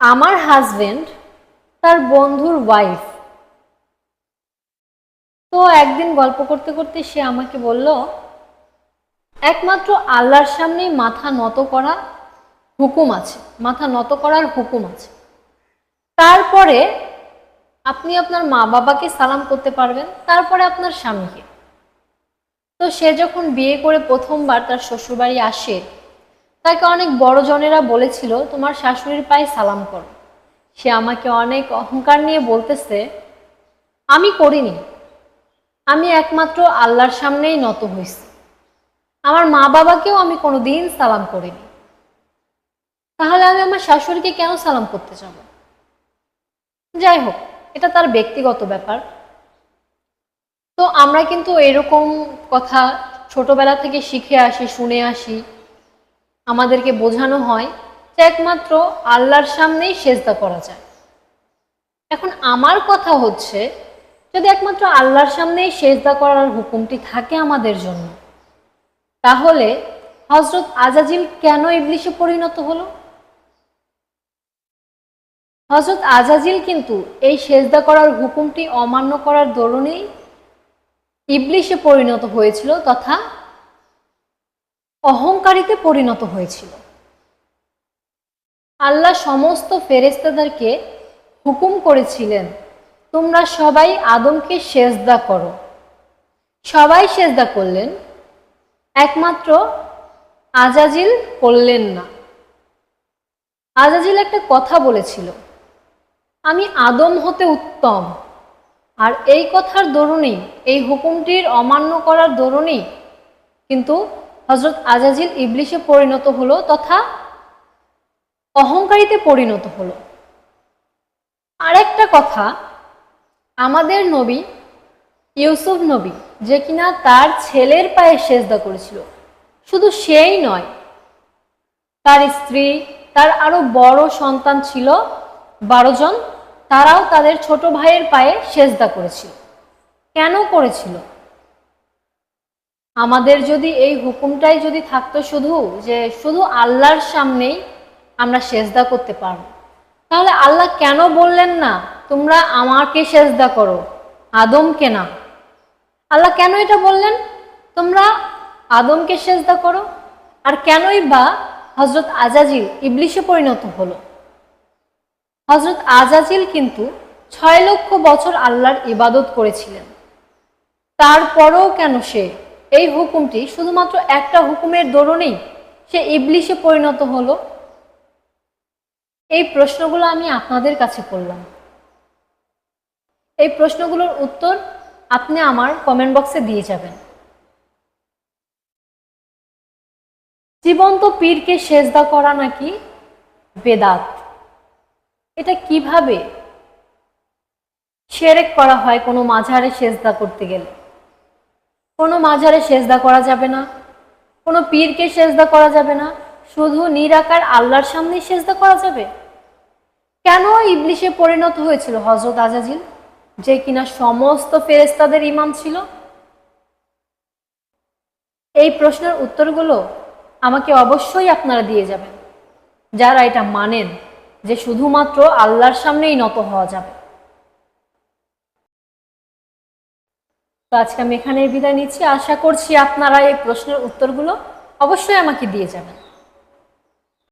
আমার হাজবেন্ড তার বন্ধুর ওয়াইফ তো একদিন গল্প করতে করতে সে আমাকে বলল, একমাত্র আল্লাহর সামনেই মাথা নত করা হুকুম আছে, মাথা নত করার হুকুম আছে। তারপরে আপনি আপনার মা বাবাকে সালাম করতে পারবেন, তারপরে আপনার স্বামীকে। তো সে যখন বিয়ে করে প্রথমবার তার শ্বশুরবাড়ি আসে তাকে অনেক বড় জনেরা বলেছিল, তোমার শাশুড়ির পায়ে সালাম করো। সে আমাকে অনেক অহংকার নিয়ে বলতেছে, আমি করিনি। আমি একমাত্র আল্লাহর সামনেই নত হয়েছি আমার মা বাবাকেও আমি কোনোদিন সালাম করিনি। তাহলে আমি আমার শাশুড়িকে কেন সালাম করতে যাব? যাই হোক, এটা তার ব্যক্তিগত ব্যাপার। তো আমরা কিন্তু এরকম কথা ছোটবেলা থেকে শিখে আসি, শুনে আসি। আমাদেরকে বোঝানো হয় যে একমাত্র আল্লাহর সামনেই সেজদা করা যায়। এখন আমার কথা হচ্ছে, যদি একমাত্র আল্লাহর সামনেই সেজদা করার হুকুমটি থাকে আমাদের জন্য, তাহলে হজরত আজাজিল কেন ইবলিশে পরিণত হলো? হজরত আজাজিল কিন্তু এই সেজদা করার হুকুমটি অমান্য করার দরুনেই ইবলিশে পরিণত হয়েছিল তথা অহংকারীতে পরিণত হয়েছিল। আল্লাহ সমস্ত ফেরেস্তাদেরকে হুকুম করেছিলেন, তোমরা সবাই আদমকে সেজদা করো। সবাই সেজদা করলেন, একমাত্র আজাজিল করলেন না। আজাজিল একটা কথা বলেছিল, আমি আদম হতে উত্তম, আর এই কথার দরুনেই, এই হুকুমটির অমান্য করার দরুনেই, কিন্তু হজরত আজাজিল ইবলিশে পরিণত হলো তথা অহংকারীতে পরিণত হলো। আরেকটা কথা, আমাদের নবী ইউসুফ নবী যে কিনা তার ছেলের পায়ে সেজদা করেছিল, শুধু সেই নয়, তার স্ত্রী, তার আরও বড় সন্তান ছিল বারো জন, তারাও তাদের ছোট ভাইয়ের পায়ে সেজদা করেছিল। কেন করেছিল? আমাদের যদি এই হুকুমটাই যদি থাকতো শুধু যে শুধু আল্লাহর সামনেই আমরা সেজদা করতে পারব। তাহলে আল্লাহ কেন বললেন না, তোমরা আমাকে সেজদা করো, আদমকে না? আল্লাহ কেন এটা বললেন? তোমরা আদমকে সেজদা করো। আর কেনই বা হজরত আজাজিল ইবলিশে পরিণত হলো? হজরত আজাজিল কিন্তু ছয় লক্ষ বছর আল্লাহর ইবাদত করেছিলেন। তারপরেও কেন সে এই হুকুমটি শুধুমাত্র একটা হুকুমের দরুনেই সে ইবলিশে পরিণত হলো? এই প্রশ্নগুলো আমি আপনাদের কাছে করলাম। এই প্রশ্নগুলোর উত্তর আপনি আমার কমেন্ট বক্সে দিয়ে যাবেন। জীবন্ত পীরকে সেজদা করা নাকি বেদাত? এটা কীভাবে সেরেক করা হয় কোনো মাঝারে সেজদা করতে গেলে? কোনো মাঝারে সেজদা করা যাবে না। কোনো পীরকে সেজদা করা যাবে না। শুধু নিরাকার আল্লাহর সামনেই সেজদা করা যাবে? কেন ইবলিশে পরিণত হয়েছিল হজরত আজাজিল, যে কিনা সমস্ত ফেরেস্তাদের ইমাম ছিল? এই প্রশ্নের উত্তরগুলো আমাকে অবশ্যই আপনারা দিয়ে যাবেন। যারা এটা মানেন যে শুধুমাত্র আল্লাহর সামনেই নত হওয়া যাবে। তো আজকে আমি এখানেই বিদায় নিচ্ছি। আশা করছি আপনারা এই প্রশ্নের উত্তরগুলো অবশ্যই আমাকে দিয়ে যাবেন।